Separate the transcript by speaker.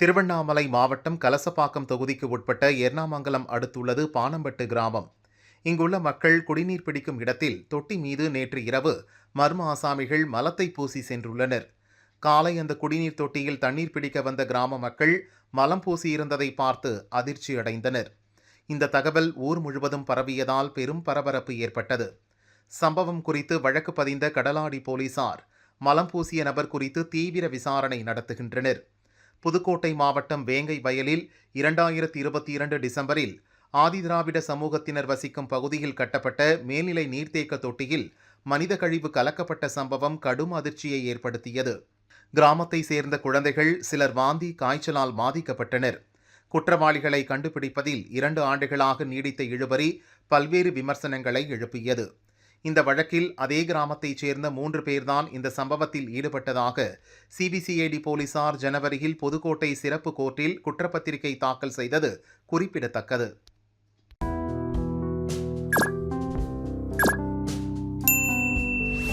Speaker 1: திருவண்ணாமலை மாவட்டம் கலசப்பாக்கம் தொகுதிக்கு உட்பட்ட எர்ணாமங்கலம் அடுத்துள்ளது பானம்பட்டு கிராமம். இங்குள்ள மக்கள் குடிநீர் பிடிக்கும் இடத்தில் தொட்டி மீது நேற்று இரவு மர்ம ஆசாமிகள் மலத்தை பூசி சென்றுள்ளனர். காலை அந்த குடிநீர் தொட்டியில் தண்ணீர் பிடிக்க வந்த கிராம மக்கள் மலம் பூசியிருந்ததை பார்த்து அதிர்ச்சி அடைந்தனர். இந்த தகவல் ஊர் முழுவதும் பரவியதால் பெரும் பரபரப்பு ஏற்பட்டது. சம்பவம் குறித்து வழக்கு பதிந்த கடலாடி போலீசார் மலம் பூசிய நபர் குறித்து தீவிர விசாரணை நடத்துகின்றனர். புதுக்கோட்டை மாவட்டம் வேங்கை வயலில் இரண்டாயிரத்தி இருபத்தி இரண்டு டிசம்பரில் ஆதிதிராவிட சமூகத்தினர் வசிக்கும் பகுதியில் கட்டப்பட்ட மேல்நிலை நீர்த்தேக்க தொட்டியில் மனித கழிவு கலக்கப்பட்ட சம்பவம் கடும் அதிர்ச்சியை ஏற்படுத்தியது. கிராமத்தை சேர்ந்த குழந்தைகள் சிலர் வாந்தி காய்ச்சலால் பாதிக்கப்பட்டனர். குற்றவாளிகளை கண்டுபிடிப்பதில் இரண்டு ஆண்டுகளாக நீடித்த இழுபறி பல்வேறு விமர்சனங்களை எழுப்பியது. இந்த வழக்கில் அதே கிராமத்தைச் சேர்ந்த மூன்று பேர்தான் இந்த சம்பவத்தில் ஈடுபட்டதாக சிபிசிஐடி போலீசார் ஜனவரியில் புதுக்கோட்டை சிறப்பு கோர்ட்டில் குற்றப்பத்திரிகை தாக்கல் செய்தது குறிப்பிடத்தக்கது.